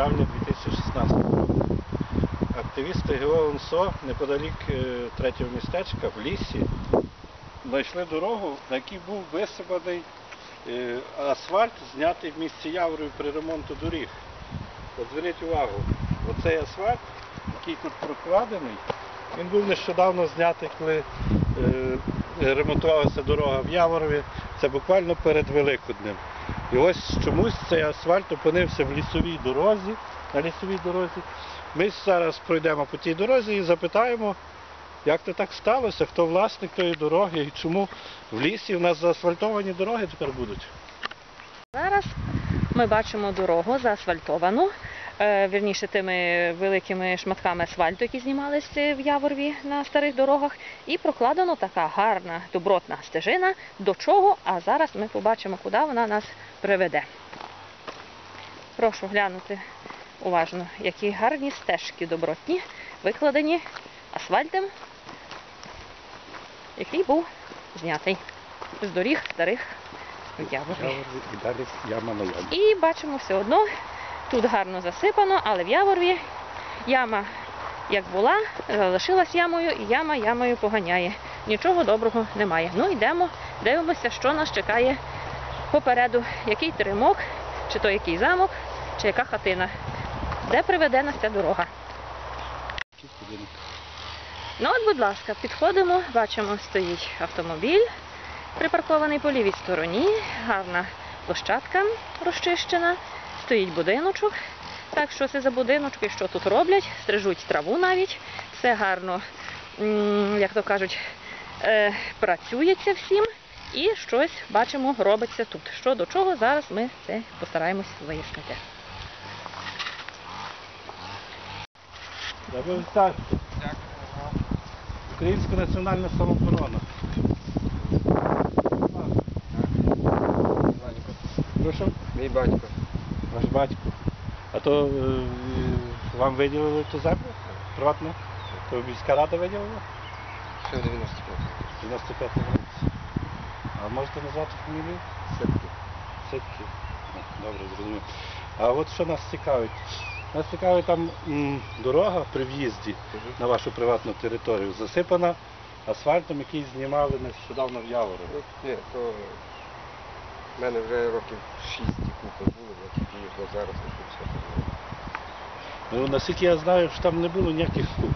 травня 2016 року. Активісти ГО неподалік е, третього містечка в лісі знайшли дорогу, на якій був висипаний е, асфальт, знятий в місті Яврою при ремонту доріг. От зверніть увагу, оцей асфальт, який тут прокладений, він був нещодавно знятий, коли е, ремонтувалася дорога в Яворові. Це буквально перед Великоднем. І ось чомусь цей асфальт опинився в лісовій дорозі, на лісовій дорозі. Ми зараз пройдемо по тій дорозі і запитаємо, як це так сталося, хто власник тої дороги і чому в лісі в нас заасфальтовані дороги тепер будуть. Зараз ми бачимо дорогу заасфальтовану, вірніше тими великими шматками асфальту, які знімалися в Яворві на старих дорогах, і прокладено така гарна добротна стежина. До чого? А зараз ми побачимо, куди вона нас приведе. Прошу глянути уважно, які гарні стежки добротні, викладені асфальтом, який був знятий з доріг старих в Яворві. І бачимо все одно, тут гарно засипано, але в Яворві яма як була, залишилась ямою, і яма ямою поганяє. Нічого доброго немає. Ну йдемо, дивимося, що нас чекає попереду, який теремок, чи то який замок, чи яка хатина. Де приведе нас ця дорога? Ну от, будь ласка, підходимо, бачимо, стоїть автомобіль, припаркований по лівій стороні, гарна площадка розчищена, стоїть будиночок. Так, що це за будиночки, що тут роблять, стрижуть траву навіть, все гарно, як то кажуть, е, працюється всім. І щось бачимо, робиться тут. Що до чого, зараз ми це постараємось вияснити. Вітаю. Українська національна самооборона. Прошу, Мій батько. Ваш батько. А то е, вам виділили ту землю? Приватну? То міська рада виділила? Ще в 95 В 95 році. А можете назвати фамілію? Ситки. Ситки. Добре, зрозумів. А от що нас цікавить? Нас цікавить там м, дорога при в'їзді на вашу приватну територію засипана асфальтом, який знімали нещодавно в Яворові. Ні, то в мене вже років 6 купи було, я тільки їхав зараз і тут все було. Ну, наскільки я знаю, що там не було ніяких куб.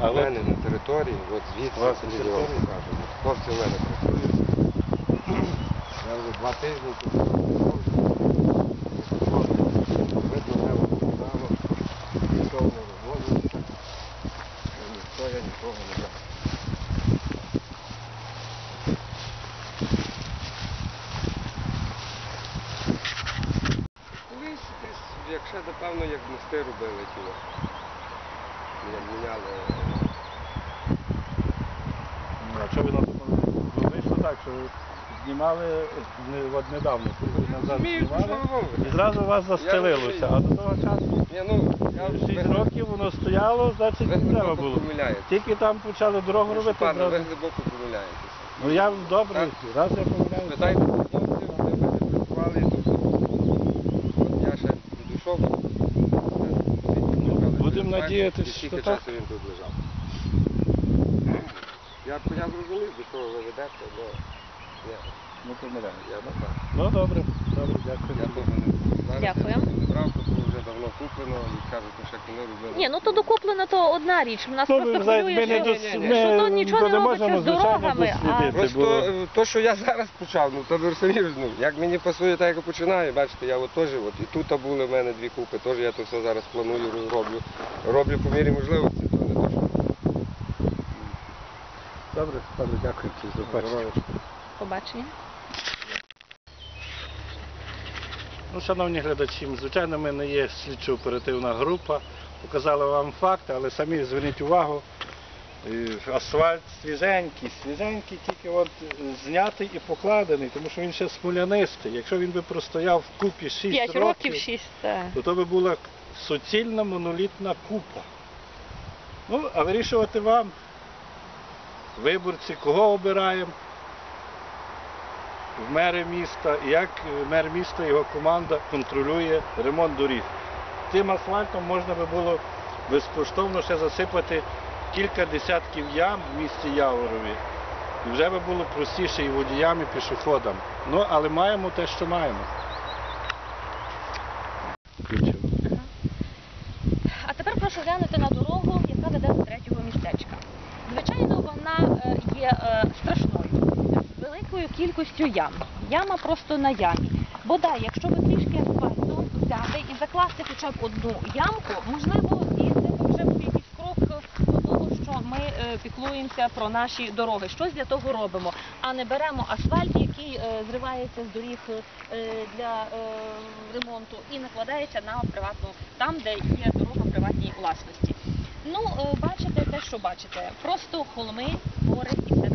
А мене на території, от звідси вам території? покажу. От Хлопці в мене працюють. Я вже два тижні тут. Видно, небо покидало, нічого не розводиться. Ніхто я нікого не бачу. Колись якщо напевно, як мости робили тіло. Міняли. ну, а що ви на тому ну, вийшло так, що знімали не- от недавно, коли назад Розумію, знімали, ви і зразу у вас застелилося, а до того часу Ні, ну, я 6 років воно стояло, значить ви не треба глибоко було. помиляєтесь. Тільки там почали дорогу робити. Пане, ви зразу. глибоко помиляєтесь. Ну я добре, раз я помиляюся. Питайте хлопців, вони мене працювали, тобто, от я ще будемо надіятися, що так. він тут лежав. Я, я зрозумів, до чого ви ведете, але я, Не я не так. Ну добре, добре, дякую. Я не знаю. Дякую. Не брав, то було вже давно куплено і кажуть, ну ще коли робили. Ні, ну то докуплено, то одна річ. У нас Ну, просто ви знаєте, хвилює, ми не що, дос- ми що то нічого то не робиться можемо, з звичайно, дорогами, а- дослідити. Просто було. е, то, що я зараз почав, ну то ви ну, як мені пасує, так як я починаю. Бачите, я от теж, от і тут були в мене дві купи, теж я то все зараз планую, роблю. Роблю по мірі можливості, то не то, що. Добре, добре, дякую. До побачення. Побачення. Ну, шановні глядачі, звичайно, ми не є слідчо-оперативна група. Показали вам факти, але самі зверніть увагу. е, Асфальт свіженький, свіженький, тільки от знятий і покладений, тому що він ще смолянистий. Якщо він би простояв в купі 6 П'ять років, років, шість. так. то то би була суцільна монолітна купа. Ну, а вирішувати вам, виборці, кого обираємо в мери міста, як е, мер міста його команда контролює ремонт доріг. тим асфальтом можна би було безкоштовно ще засипати кілька десятків ям в місті Яворові. І вже би було простіше і водіям, і пішоходам. Ну, але маємо те, що маємо. Включив. А тепер прошу глянути на дорогу, яка веде до третього містечка. Звичайно, вона е, є е, страшною, з великою кількістю ям. Яма просто на ямі. Бодай, якщо ви трішки асфальту взяти і закласти хоча б одну ямку, можливо, і це вже був якийсь крок до того, що ми е, піклуємося про наші дороги. Щось для того робимо, а не беремо асфальт, який е, зривається з доріг е, для ремонту і накладається на приватну, там, де є дорога приватній власності. Ну, бачите те, що бачите. Просто холми, гори і все